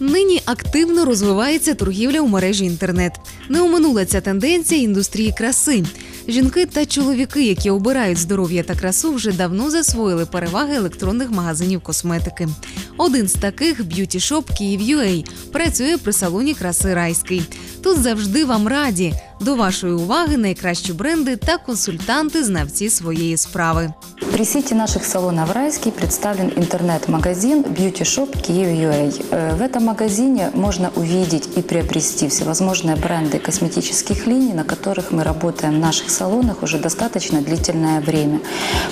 Нині активно розвивається торгівля у мережі інтернет. Не оминула ця тенденція індустрії краси. Жінки та чоловіки, які обирають здоров'я та красу, вже давно засвоїли переваги електронних магазинів косметики. Один з таких б'юті-шоп Київ.UA працює при салоні краси Райський. Тут завжди вам раді. До вашої уваги найкращі бренди та консультанти знавці своєї справи. При сети наших салонов «Райский» представлен интернет-магазин Beauty Shop Kyiv.ua. Э, В этом магазине можно увидеть и приобрести всевозможные бренды косметических линий, на которых мы работаем в наших салонах уже достаточно длительное время.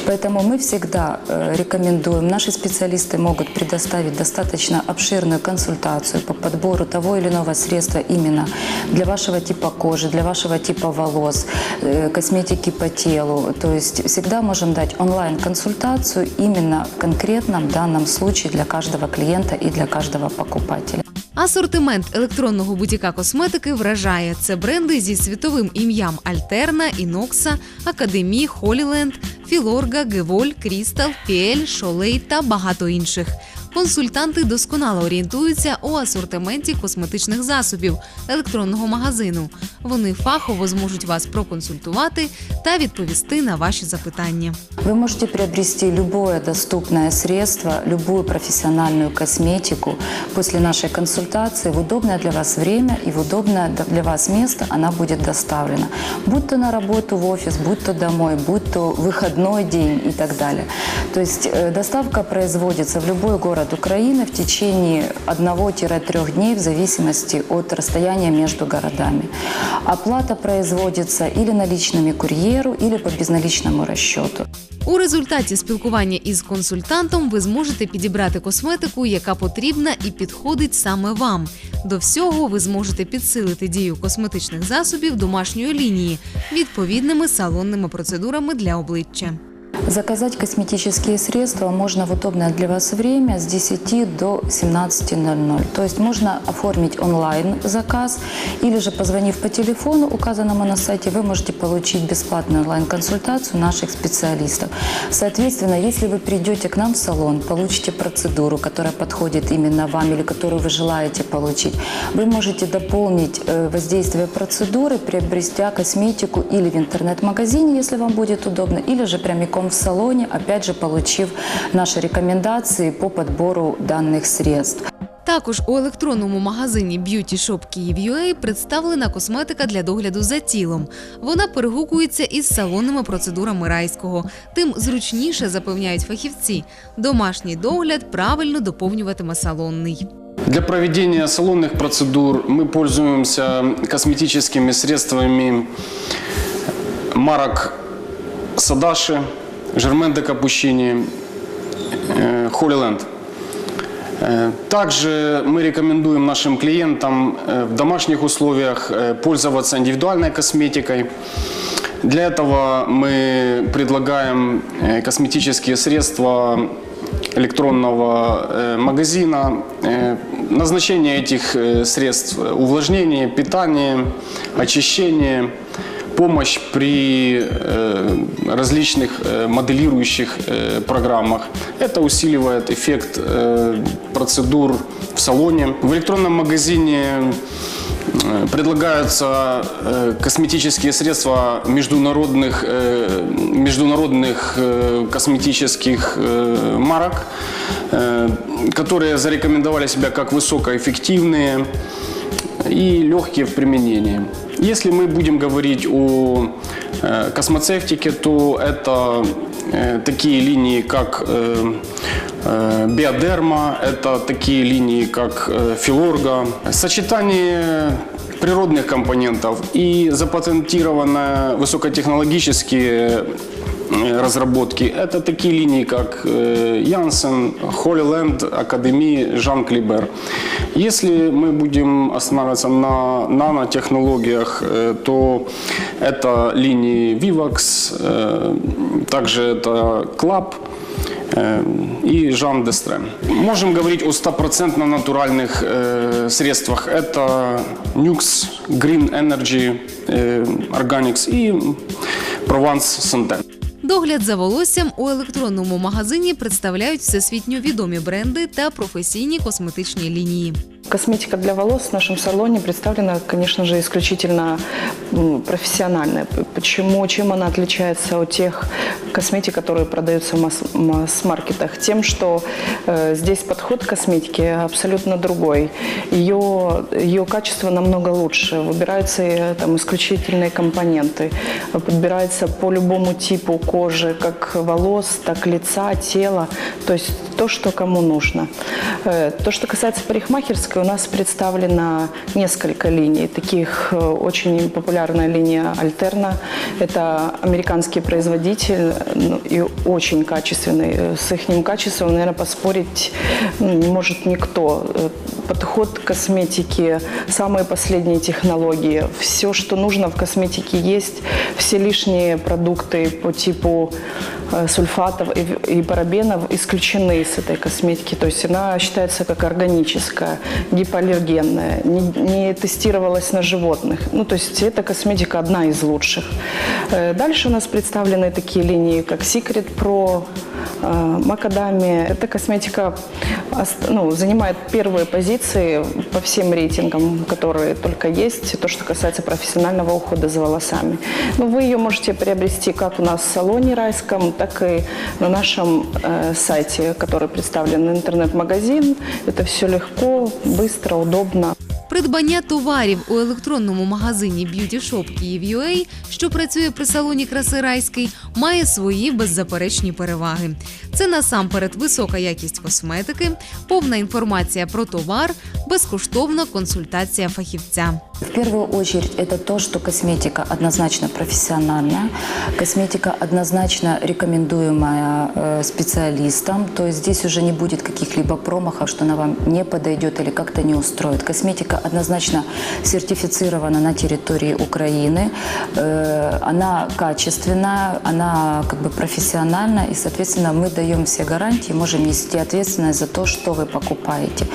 Поэтому мы всегда э, рекомендуем, наши специалисты могут предоставить достаточно обширную консультацию по подбору того или иного средства именно для вашего типа кожи, для вашего типа волос, э, косметики по телу. То есть всегда можем дать онлайн-консультацию именно в конкретном данном случае для каждого клиента и для каждого покупателя. Асортимент електронного бутіка косметики вражає. Це бренди зі світовим ім'ям Альтерна, Інокса, Академі, Холіленд, Філорга, Геволь, Крістал, Піель, Шолей та багато інших Консультанти досконало орієнтуються у асортименті косметичних засобів електронного магазину. Вони фахово зможуть вас проконсультувати та відповісти на ваші запитання. Вы можете приобрести любое доступное средство, любую профессиональную косметику после нашей консультации в удобное для вас время и в удобное для вас место она будет доставлена. Будь то на работу в офис, будь то домой, будь то выходной день и так далее. То есть э, доставка производится в любой город Украины в течение 1-3 дней в зависимости от расстояния между городами. Оплата производится или наличными курьеру, или по безналичному расчету. У результаті спілкування із консультантом ви зможете підібрати косметику, яка потрібна і підходить саме вам. До всього ви зможете підсилити дію косметичних засобів домашньої лінії відповідними салонними процедурами для обличчя. Заказать косметические средства можно в удобное для вас время с 10 до 17.00. То есть можно оформить онлайн заказ или же позвонив по телефону, указанному на сайте, вы можете получить бесплатную онлайн-консультацию наших специалистов. Соответственно, если вы придете к нам в салон, получите процедуру, которая подходит именно вам или которую вы желаете получить, вы можете дополнить э, воздействие процедуры, приобретя косметику или в интернет-магазине, если вам будет удобно, или же прямиком в салоне, опять же получив наши рекомендации по подбору данных средств. Також у електронному магазині Beauty Shop Київ.UA представлена косметика для догляду за тілом. Вона перегукується із салонними процедурами райського. Тим зручніше запевняють фахівці. Домашній догляд правильно доповнюватиме салонний. Для проведения салонных процедур мы пользуемся косметическими средствами марок Садаши, Жермен де э, Холиленд. Э, Также мы рекомендуем нашим клиентам э, в домашних условиях э, пользоваться индивидуальной косметикой. Для этого мы предлагаем э, косметические средства электронного э, магазина. Э, Назначение этих э, средств – увлажнение, питание, очищение, помощь при э, различных э, моделирующих э, программах. Это усиливает эффект процедур в салоне. В электронном магазине предлагаются косметические средства международных, международных косметических марок, которые зарекомендовали себя как высокоэффективные и легкие в применении. Если мы будем говорить о э, космоцевтике, то это э, такие линии, как э, э, биодерма, это такие линии, как э, филорга. Сочетание природных компонентов и запатентированные высокотехнологические э, разработки. Это такие линии, как э, Янсен, Холлиленд, Академии, Жан Клибер. Если мы будем останавливаться на нанотехнологиях, э, то это линии Vivax, э, также это Club э, и Жан Дестрем. Можем говорить о стопроцентно натуральных э, средствах. Это Nux, Green Energy, э, Organics и Provence Santen. Догляд за волоссям у електронному магазині представляють всесвітньо відомі бренди та професійні косметичні лінії. Косметика для волос в нашем салоне представлена, конечно же, исключительно профессиональная. Почему, чем она отличается от тех косметик, которые продаются в масс- масс-маркетах? Тем, что э, здесь подход к косметике абсолютно другой. Ее, ее качество намного лучше. Выбираются там, исключительные компоненты. Подбирается по любому типу кожи, как волос, так лица, тела. То есть то, что кому нужно. Э, То, что касается парикмахерской, у нас представлено несколько линий. Таких э, очень популярная линия Альтерна. Это американский производитель ну, и очень качественный. Э, С их качеством, наверное, поспорить ну, не может никто. Э, Подход к косметике, самые последние технологии. Все, что нужно в косметике есть. Все лишние продукты по типу э, сульфатов и, парабенов исключены с этой косметики. То есть она считается как органическая, гипоаллергенная, не, не тестировалась на животных. Ну, то есть эта косметика одна из лучших. Э, Дальше у нас представлены такие линии, как Secret Pro, э, Макадами. Эта косметика ну, занимает первые позиции по всем рейтингам, которые только есть, то, что касается профессионального ухода за волосами. Ну, вы ее можете приобрести как у нас в салоне райском, так и на нашем э, сайте, который представлен интернет-магазин. Это все легко, быстро, удобно. Придбання товарів у електронному магазині Beauty Shop Київ.UA, що працює при салоні краси Райський, має свої беззаперечні переваги. Це насамперед висока якість косметики, повна інформація про товар, безкоштовна консультація фахівця. В первую очередь это то, что косметика однозначно профессиональная, косметика однозначно рекомендуемая э, специалистам, то есть здесь уже не будет каких-либо промахов, что она вам не подойдет или как-то не устроит. Косметика однозначно сертифицирована на территории Украины, Э, она качественная, она как бы профессиональная, и, соответственно, мы даем все гарантии, можем нести ответственность за то, что вы покупаете.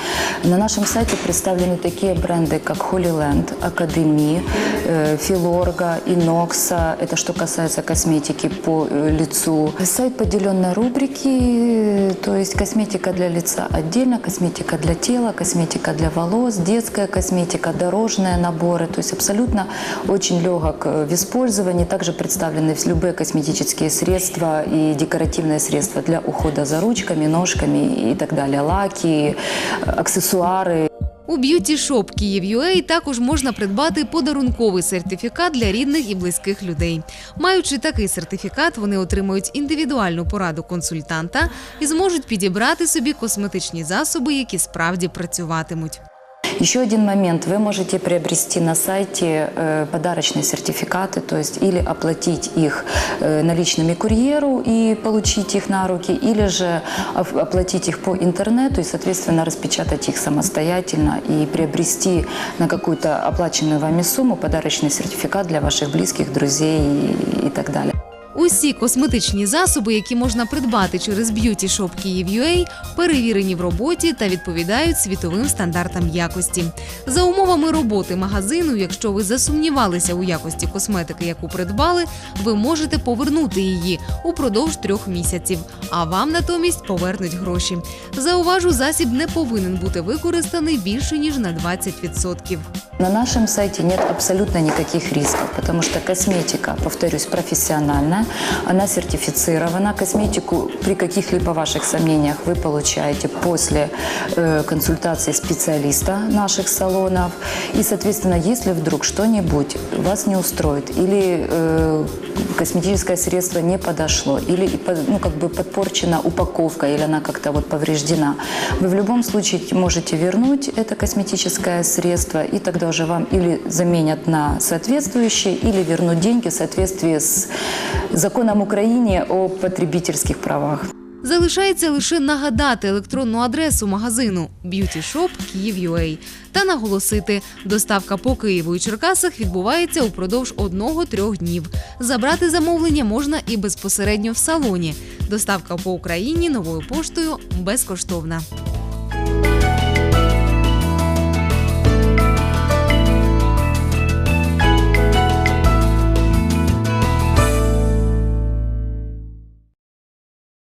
На нашем сайте представлены такие бренды, как Holy Land, Академи, э, Филорга, Инокса. Это что касается косметики по э, лицу. Сайт поделен на рубрики, э, то есть косметика для лица отдельно, косметика для тела, косметика для волос, детская косметика, дорожные наборы. То есть абсолютно очень легок э, в использовании. Также представлены любые косметические средства и декоративные средства для ухода за ручками, ножками и так далее. Лаки, э, аксессуары. У б'юті шоп Київ.UA також можна придбати подарунковий сертифікат для рідних і близьких людей. Маючи такий сертифікат, вони отримують індивідуальну пораду консультанта і зможуть підібрати собі косметичні засоби, які справді працюватимуть. Еще один момент. Вы можете приобрести на сайте э, подарочные сертификаты, то есть или оплатить их э, наличными курьеру и получить их на руки, или же оф- оплатить их по интернету и, соответственно, распечатать их самостоятельно и приобрести на какую-то оплаченную вами сумму подарочный сертификат для ваших близких, друзей и, и так далее. Усі косметичні засоби, які можна придбати через б'юті шоп Київ.UA, перевірені в роботі та відповідають світовим стандартам якості. За умовами роботи магазину, якщо ви засумнівалися у якості косметики, яку придбали, ви можете повернути її упродовж трьох місяців, а вам натомість повернуть гроші. Зауважу, засіб не повинен бути використаний більше ніж на 20%. На нашем сайте нет абсолютно никаких рисков, потому что косметика, повторюсь, профессиональная, она сертифицирована. Косметику при каких-либо ваших сомнениях вы получаете после э, консультации специалиста наших салонов. И, соответственно, если вдруг что-нибудь вас не устроит или э, косметическое средство не подошло, или ну, как бы подпорчена упаковка, или она как-то вот повреждена, вы в любом случае можете вернуть это косметическое средство, и тогда уже вам или заменят на соответствующее, или вернут деньги в соответствии с законом Украины о потребительских правах. Залишається лише нагадати електронну адресу магазину Beauty Shop та наголосити, доставка по Києву і Черкасах відбувається упродовж одного-трьох днів. Забрати замовлення можна і безпосередньо в салоні. Доставка по Україні новою поштою безкоштовна.